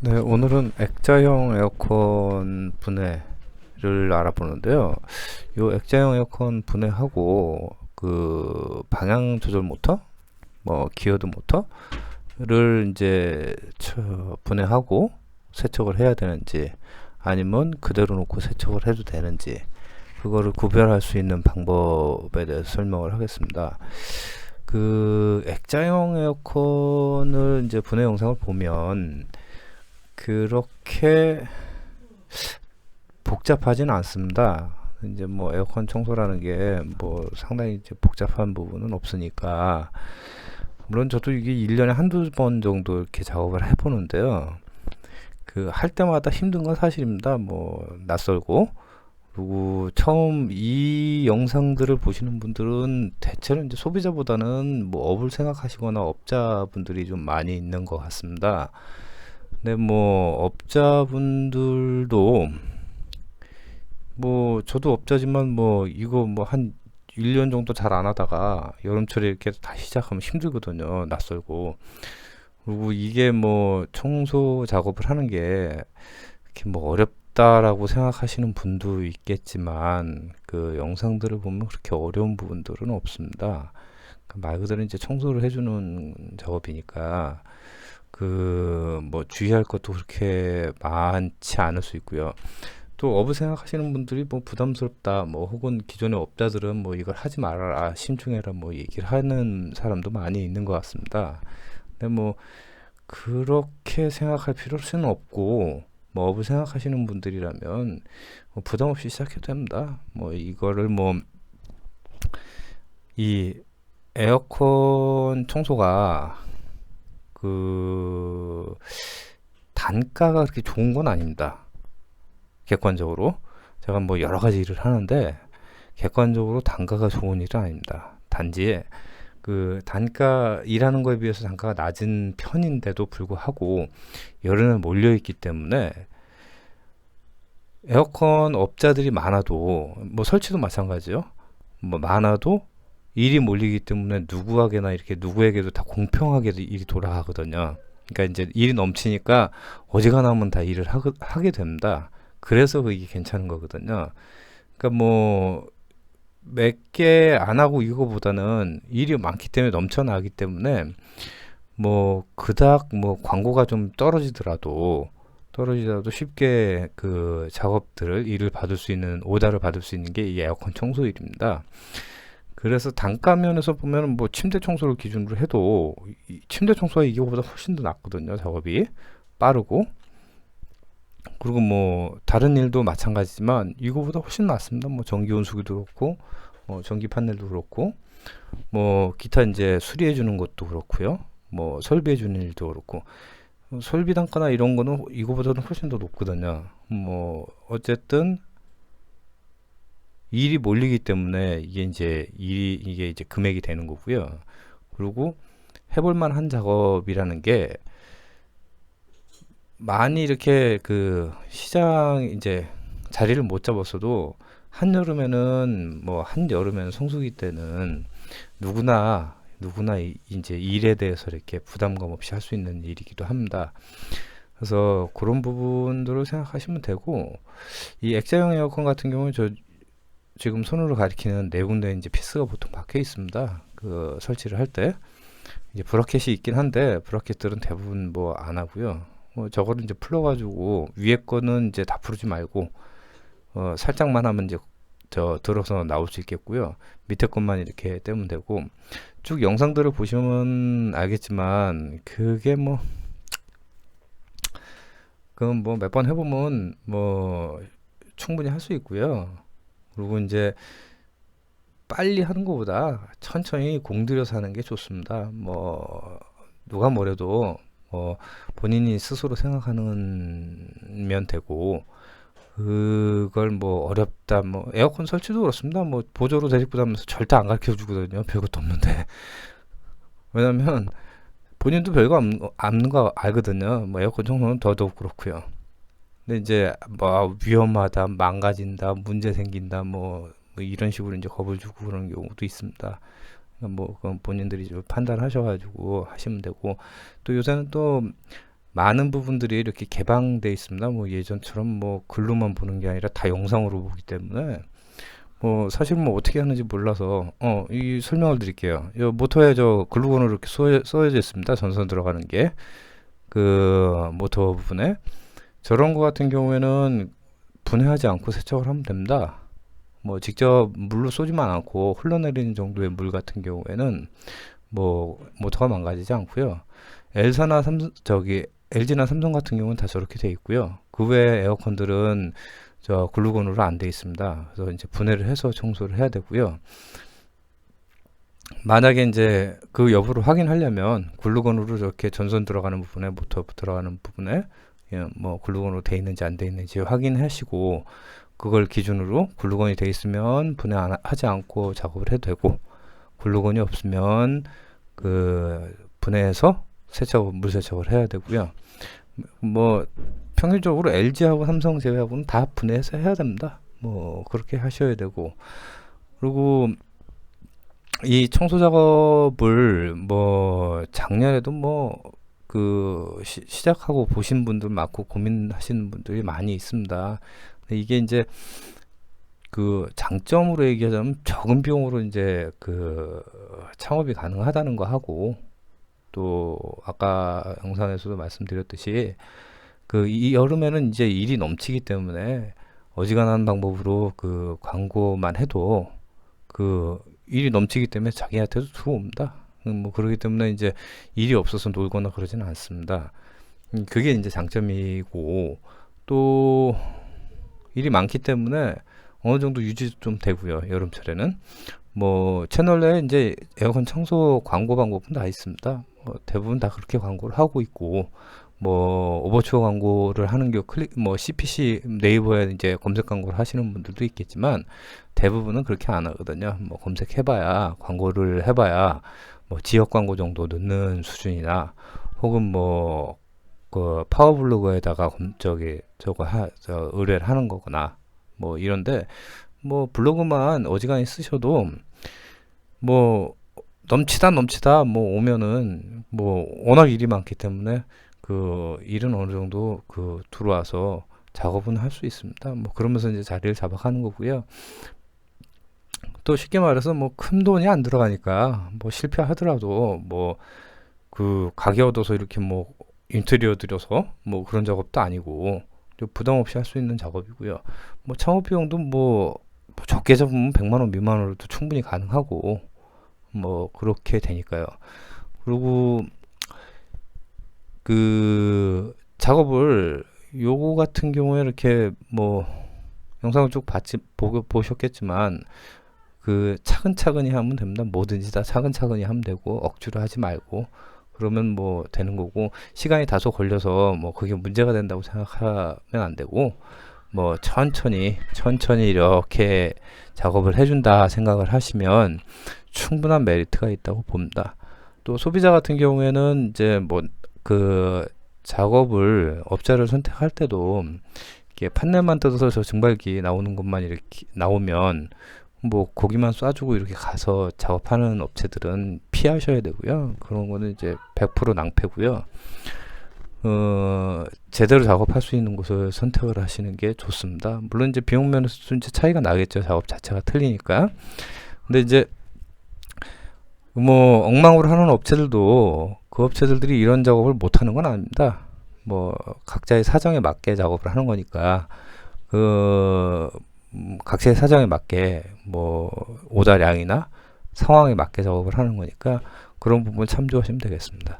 네, 오늘은 액자형 에어컨 분해를 알아보는데요. 이 액자형 에어컨 분해하고 그 방향 조절 모터, 뭐 기어드 모터를 이제 처- 분해하고 세척을 해야 되는지 아니면 그대로 놓고 세척을 해도 되는지 그거를 구별할 수 있는 방법에 대해서 설명을 하겠습니다. 그 액자형 에어컨을 이제 분해 영상을 보면 그렇게 복잡하지는 않습니다. 이제 뭐 에어컨 청소라는 게 뭐 상당히 이제 복잡한 부분은 없으니까 물론 저도 이게 1년에 한두 번 정도 이렇게 작업을 해 보는데요. 그 할 때마다 힘든 건 사실입니다. 뭐 낯설고 그리고 처음 이 영상들을 보시는 분들은 대체로 이제 소비자보다는 뭐 업을 생각하시거나 업자분들이 좀 많이 있는 것 같습니다. 근데 뭐 업자분들도 뭐 저도 업자지만 뭐 이거 뭐 한 1년 정도 잘 안 하다가 여름철에 이렇게 다시 시작하면 힘들거든요. 낯설고. 그리고 이게 뭐 청소 작업을 하는 게 이렇게 뭐 어렵다라고 생각하시는 분도 있겠지만 그 영상들을 보면 그렇게 어려운 부분들은 없습니다. 그말 그대로 이제 청소를 해주는 작업이니까 그 뭐 주의할 것도 그렇게 많지 않을 수 있고요. 또 업을 생각하시는 분들이 뭐 부담스럽다 뭐 혹은 기존의 업자들은 뭐 이걸 하지 말아라 신중해라 뭐 얘기를 하는 사람도 많이 있는 것 같습니다. 근데 뭐 그렇게 생각할 필요는 없고 뭐 업을 생각하시는 분들이라면 뭐 부담 없이 시작해도 됩니다. 뭐 이거를 뭐 이 에어컨 청소가 그 단가가 그렇게 좋은 건 아닙니다. 객관적으로 제가 뭐 여러 가지 일을 하는데 객관적으로 단가가 좋은 일은 아닙니다. 단지 그 단가 일하는 거에 비해서 단가가 낮은 편인데도 불구하고 여름에 몰려 있기 때문에 에어컨 업자들이 많아도 뭐 설치도 마찬가지요. 뭐 많아도 일이 몰리기 때문에 누구에게나 이렇게 누구에게도 다 공평하게 일이 돌아가거든요. 그러니까 이제 일이 넘치니까 어지간하면 다 일을 하, 하게 됩니다. 그래서 그게 괜찮은 거거든요. 그러니까 뭐 몇 개 안 하고 이거보다는 일이 많기 때문에 넘쳐나기 때문에 뭐 그닥 뭐 광고가 좀 떨어지더라도 떨어지더라도 쉽게 그 작업들을 일을 받을 수 있는 오다를 받을 수 있는 게 이 에어컨 청소 일입니다. 그래서 단가 면에서 보면 뭐 침대 청소를 기준으로 해도 이 침대 청소가 이거보다 훨씬 더 낫거든요. 작업이 빠르고 그리고 뭐 다른 일도 마찬가지지만 이거보다 훨씬 낫습니다. 뭐 전기 온수기도 그렇고 뭐 전기 판넬도 그렇고 뭐 기타 이제 수리해 주는 것도 그렇고요. 뭐 설비해 주는 일도 그렇고 어, 설비 단가나 이런 거는 이거보다는 훨씬 더 높거든요. 뭐 어쨌든 일이 몰리기 때문에 이게 이제 일이 이게 이제 금액이 되는 거고요. 그리고 해볼 만한 작업이라는 게 많이 이렇게 그 시장 이제 자리를 못 잡았어도 한여름에는 뭐 한여름에는 성수기 때는 누구나 누구나 이- 이제 일에 대해서 이렇게 부담감 없이 할 수 있는 일이기도 합니다. 그래서 그런 부분들을 생각하시면 되고 이 액자형 에어컨 같은 경우는 저 지금 손으로 가리키는 네 군데 이제 피스가 보통 박혀 있습니다. 그 설치를 할 때 이제 브라켓이 있긴 한데 브라켓들은 대부분 뭐 안 하고요. 뭐 저거를 이제 풀어가지고 위에 거는 이제 다 풀지 말고 어 살짝만 하면 이제 저 들어서 나올 수 있겠고요. 밑에 것만 이렇게 떼면 되고 쭉 영상들을 보시면 알겠지만 그게 뭐 그건 뭐 몇 번 해보면 뭐 충분히 할 수 있고요. 그리고 이제 빨리 하는 것보다 천천히 공들여서 하는 게 좋습니다. 뭐 누가 뭐래도 뭐 본인이 스스로 생각하면 되고 그걸 뭐 어렵다 뭐 에어컨 설치도 그렇습니다. 뭐 보조로 대직부담하면서 절대 안 가르쳐 주거든요. 별것도 없는데 왜냐면 본인도 별거 없는 거 알거든요. 뭐 에어컨 청소는 더더욱 그렇고요. 근데 이제 뭐 위험하다, 망가진다, 문제 생긴다, 뭐, 뭐 이런 식으로 이제 겁을 주고 그런 경우도 있습니다. 그러니까 뭐 그건 본인들이 좀 판단하셔가지고 하시면 되고 또 요새는 또 많은 부분들이 이렇게 개방돼 있습니다. 뭐 예전처럼 뭐 글로만 보는 게 아니라 다 영상으로 보기 때문에 뭐 사실 뭐 어떻게 하는지 몰라서 어 이 설명을 드릴게요. 이 모터에 저 글루건으로 이렇게 쏘여, 쏘여져 있습니다. 전선 들어가는 게 그 모터 부분에 저런 거 같은 경우에는 분해하지 않고 세척을 하면 됩니다. 뭐 직접 물로 쏘지만 않고 흘러내리는 정도의 물 같은 경우에는 뭐 모터가 망가지지 않고요. 엘사나 삼 저기 LG나 삼성 같은 경우는 다 저렇게 돼 있고요. 그 외에 에어컨들은 저 글루건으로 안 돼 있습니다. 그래서 이제 분해를 해서 청소를 해야 되고요. 만약에 이제 그 여부를 확인하려면 글루건으로 이렇게 전선 들어가는 부분에 모터 들어가는 부분에 예, 뭐 글루건으로 돼 있는지 안 돼 있는지 확인하시고 그걸 기준으로 글루건이 돼 있으면 분해 안, 하지 않고 작업을 해도 되고 글루건이 없으면 그 분해해서 세척 물 세척을 해야 되고요. 뭐 평균적으로 LG하고 삼성 제외하고는 다 분해해서 해야 됩니다. 뭐 그렇게 하셔야 되고 그리고 이 청소 작업을 뭐 작년에도 뭐 그 시 작하고 보신 분들 많고 고민하시는 분들이 많이 있습니다. 근데 이게 이제 그 장점으로 얘기하자면 적은 비용으로 이제 그 창업이 가능하다는 거 하고 또 아까 영상에서도 말씀드렸듯이 그 이 여름에는 이제 일이 넘치기 때문에 어지간한 방법으로 그 광고만 해도 그 일이 넘치기 때문에 자기한테도 들어옵니다. 음, 뭐 그러기 때문에 이제 일이 없어서 놀거나 그러지는 않습니다. 음, 그게 이제 장점이고 또 일이 많기 때문에 어느 정도 유지도 좀 되고요. 여름철에는 뭐 채널에 이제 에어컨 청소 광고 방법은 다 있습니다. 뭐 대부분 다 그렇게 광고를 하고 있고 뭐 오버추어 광고를 하는 게 클릭 뭐 CPC 네이버에 이제 검색 광고를 하시는 분들도 있겠지만 대부분은 그렇게 안 하거든요. 뭐 검색해봐야 광고를 해봐야 뭐 지역 광고 정도 넣는 수준이나 혹은 뭐 그 파워블로그에다가 검- 저기 저거 하, 저 의뢰를 하는 거거나 뭐 이런데 뭐 블로그만 어지간히 쓰셔도 뭐 넘치다 넘치다 뭐 오면은 뭐 워낙 일이 많기 때문에 그 일은 어느 정도 그 들어와서 작업은 할 수 있습니다. 뭐 그러면서 이제 자리를 잡아가는 거고요. 또 쉽게 말해서 뭐 큰 돈이 안 들어가니까 뭐 실패하더라도 뭐 그 가게 얻어서 이렇게 뭐 인테리어 들여서 뭐 그런 작업도 아니고 좀 부담 없이 할 수 있는 작업이고요. 뭐 창업 비용도 뭐, 뭐 적게 잡으면 100만 원 미만으로도 충분히 가능하고 뭐 그렇게 되니까요. 그리고 그 작업을 요거 같은 경우에 이렇게 뭐 영상을 쭉 봤지 보, 보셨겠지만 그 차근차근히 하면 됩니다. 뭐든지 다 차근차근히 하면 되고 억지로 하지 말고 그러면 뭐 되는 거고 시간이 다소 걸려서 뭐 그게 문제가 된다고 생각하면 안 되고 뭐 천천히 천천히 이렇게 작업을 해준다 생각을 하시면 충분한 메리트가 있다고 봅니다. 또 소비자 같은 경우에는 이제 뭐 그 작업을 업자를 선택할 때도 이게 판넬만 뜯어서 저 증발기 나오는 것만 이렇게 나오면 뭐 고기만 쏴주고 이렇게 가서 작업하는 업체들은 피하셔야 되고요. 그런 거는 이제 100% 낭패고요. 어, 제대로 작업할 수 있는 곳을 선택을 하시는 게 좋습니다. 물론 이제 비용 면에서 좀 이제 차이가 나겠죠. 작업 자체가 틀리니까. 근데 이제 뭐 엉망으로 하는 업체들도 그 업체들이 이런 작업을 못 하는 건 아닙니다. 뭐 각자의 사정에 맞게 작업을 하는 거니까 그 음, 각자의 사정에 맞게 뭐 오다량이나 상황에 맞게 작업을 하는 거니까 그런 부분 참조하시면 되겠습니다.